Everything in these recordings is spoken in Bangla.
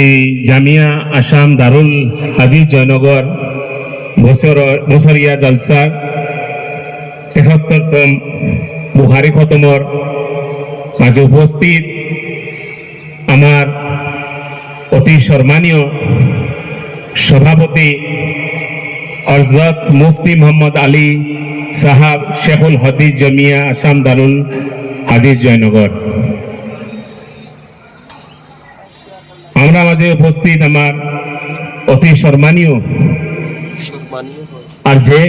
এই জামিয়া আসাম দারুল হাজিজ জয়নগর, বছর, বছরিয়া জলসার তেসত্তরতম বুহারি খতমর। মাঝে উপস্থিত আমার অতি সম্মানীয় সভাপতি হজরত মুফতি মোহাম্মদ আলী সাহাব শেখুল হদিজ জমিয়া আসাম দারুল হাদিস জয়নগর। আমরা মাঝে উপস্থিত আমার অতি সম্মানীয় আর যে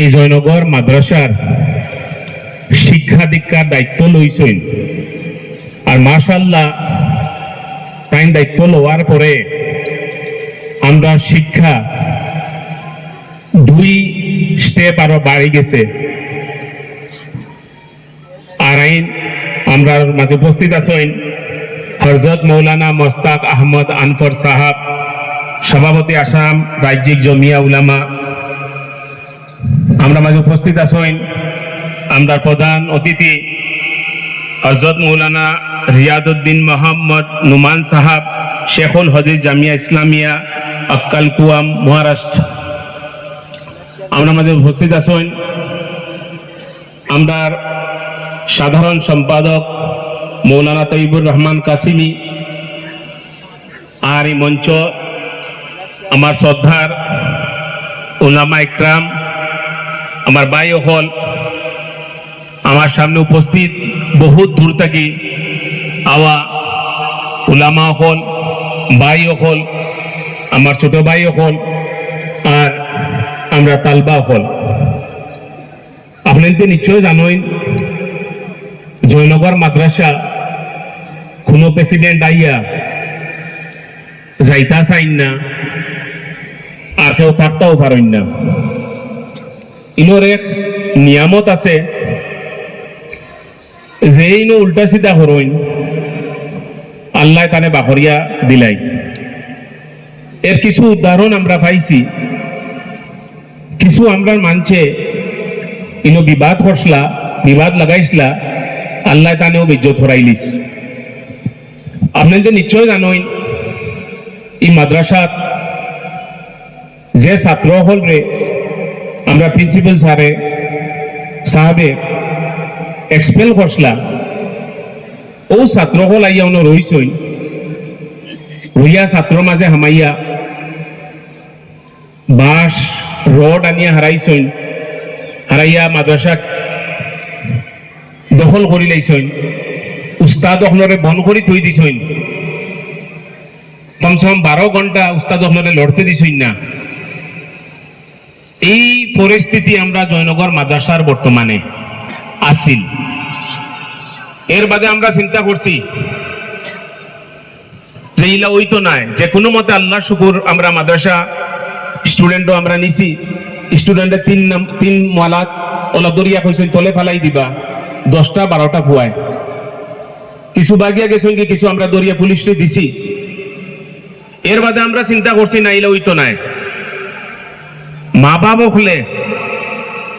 এই জয়নগর মাদ্রাসার শিক্ষা দীক্ষার দায়িত্ব লইছেন আর মাশাল্লাহ তাই দায়িত্ব লওয়ার পরে আমরা শিক্ষা দুই স্টেপ আরও বাড়ি গেছে। আর আইন আমরা মাঝে উপস্থিত আছেন। হজরত মৌলানা মোস্তাক আহমদ আনফর সাহাব, সভাপতি আসাম, রাজ্যিক জমিয়া উলামা। আমরা মাঝে উপস্থিত আছেন, আমরা প্রধান অতিথি হজরত মৌলানা রিয়াদুদ্দিন মোহাম্মদ নুমান সাহাব, শেখুল হদিস জামিয়া ইসলামিয়া, আক্কাল কুয়াম, মহারাষ্ট্র। আমরা মাঝে উপস্থিত আছেন আমরা সাধারণ সম্পাদক মৌলানা তৈবুর রহমান কাসিমি, আর এই মঞ্চ, আমার শ্রদ্ধার ওলামা ইকরাম, আমার বাই হল আমার সামনে উপস্থিত বহুত দূর থেকে আওয়া উলামা হল বাই হল আমার ছোট ভাই হল আর আমরা তালবা হল আপনি তো নিশ্চয় জানেন, জয়নগর মাদ্রাসা কোনো প্রেসিডেন্ট আইয়া যাইতা চাইন না আর কেউ থাকতেও পারেন না ইনোর এক নিয়ামত আছে যে ইনো উল্টা সিধা করইন আল্লাহ তানে বাকরিয়া দিলাই এর কিছু উদাহরণ আমরা পাইছি কিছু আমরা মানছে ইনো বিবাদ করসলা বিবাদ লাগাইছিলা আল্লাহ তানেও বিজ্জত হরাইলিস আপনাদের নিশ্চয় জানেন এই মাদ্রাসাত যে ছাত্র হল রে, আমরা প্রিন্সিপাল স্যারে সাহাবে এক্সপেল করসলা ও ছাত্র হল আইয়া উনো রইছই রইয়া ছাত্র মাঝে হামাইয়া বাঁশ রড আনিয়া হারাইছই হারাইয়া মাদ্রাসা দখল করি উস্তাদ আপনারে বন করি থই দিছইন কমসে কম বারো ঘণ্টা উস্তাদ আপনারে লড়তে দিছইন না। এই পরিস্থিতি আমরা জয়নগর মাদ্রাসার বর্তমানে আসিল এর বাদে আমরা চিন্তা করছি যে ইলা ওই তো নাই, যে কোনো মতে আল্লাহ শুকুর আমরা মাদ্রাসা স্টুডেন্টও আমরা নিছি। স্টুডেন্টের তিন তিন মালাত ওলা দরিয়া কইছেন, তলে ফেলাই দিবা, দশটা বারোটা ফুয়ায়। কিছু বাগিয়া গেছেন কি কিছু আমরা দরিয়া পুলিশে দিছি। এর বাদে আমরা চিন্তা করছি না ইলা ওই তো নাই। মা বাবা হলে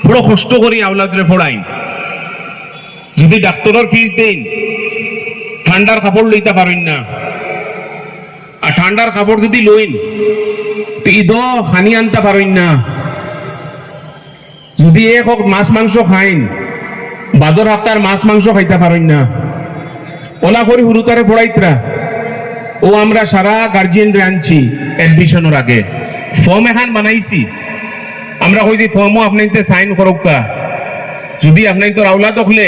বড় কষ্ট করি আওলাদরে পড়াইন যদি ডাক্তারের ফিস দেন, ঠান্ডার কাপড় লইতে পারেন না। আর ঠান্ডার কাপড় যদি লইন ঈদ হানি আনতে পারেন না। যদি এক হোক মাছ মাংস খাইন, বাদর হাফতার মাছ মাংস খাইতে পারেন না। ওলা করি হুরুতারে পড়াইতরা। ও আমরা সারা গার্জিয়ান রে আনছি এডমিশনের আগে। ফর্ম এখান বানাইছি। আমরা কইছি ফর্মও আপনাইতে সাইন করুকা যদি আপনাই তোর আওলাদ হলে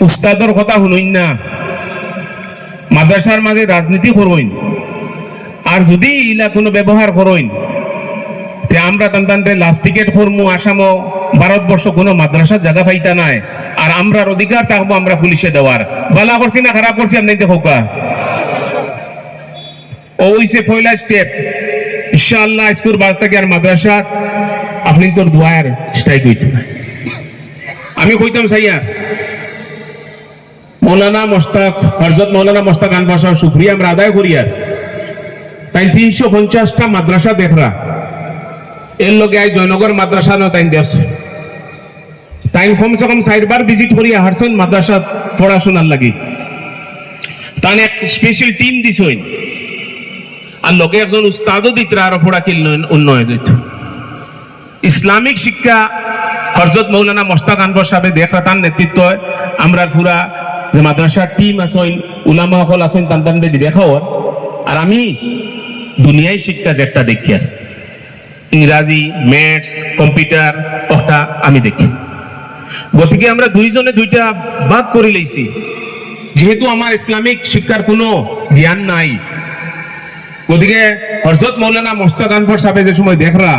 উস্তাদর কথা শুনুন না। মাদ্রাসার মাঝে রাজনীতি করইন। আর যদি ইলা কোনো ব্যবহার করইন, তে আমরা তান্তান্তে লাস্ট টিকেট করমু, আসামও, ভারতবর্ষ কোনো মাদ্রাসার জায়গা পাইতা নাই। আর আমরার অধিকার থাকব আমরা পুলিশে দেওয়ার। বালা করছি না, খারাপ করছি, আপনি পয়লা স্টেপ স্কুল থেকে আর মাদ্রাসা, আপনি তোর দুয়ার স্ট্রাইক আমি কইতাম, সাইয়া, মৌলানা মোস্তাক হরজত মৌলানা মোস্তাক আনবাসা শুক্রিয়া, আমরা আদায় করি আর। তাই তিনশো পঞ্চাশটা মাদ্রাসা দেখরা। এর লগে আই জয়নগর মাদ্রাসা ন তাই দেশ তাই কমসে কম চারবার ভিজিট করি হারছেন মাদ্রাসা পড়াশোনার লাগি। তাহলে এক স্পেশাল টিম দিছইন। আর লগে একজন উস্তাদও দিতরা আরও পড়া কিল উন্নয়ন হইত ইসলামিক শিক্ষা হরজত মৌলানা মোস্তাক আনবর সাহেব দেখা তার নেতৃত্ব আমরা পুরা যে মাদ্রাসার টিম আসইন উলামা হল আসইন তান তান দেখাও আর আমি দুনিয়ায় শিক্ষা যে একটা দেখি আর ইংরাজি ম্যাথস কম্পিউটার ওটা আমি দেখি। গতিকে আমরা দুইজনে দুইটা বাদ করে লইছি যেহেতু আমার ইসলামিক শিক্ষার কোনো জ্ঞান নাই। গতিকে হরজত মৌলানা মোস্তাদ আনফর সাহেব যে সময় দেখরা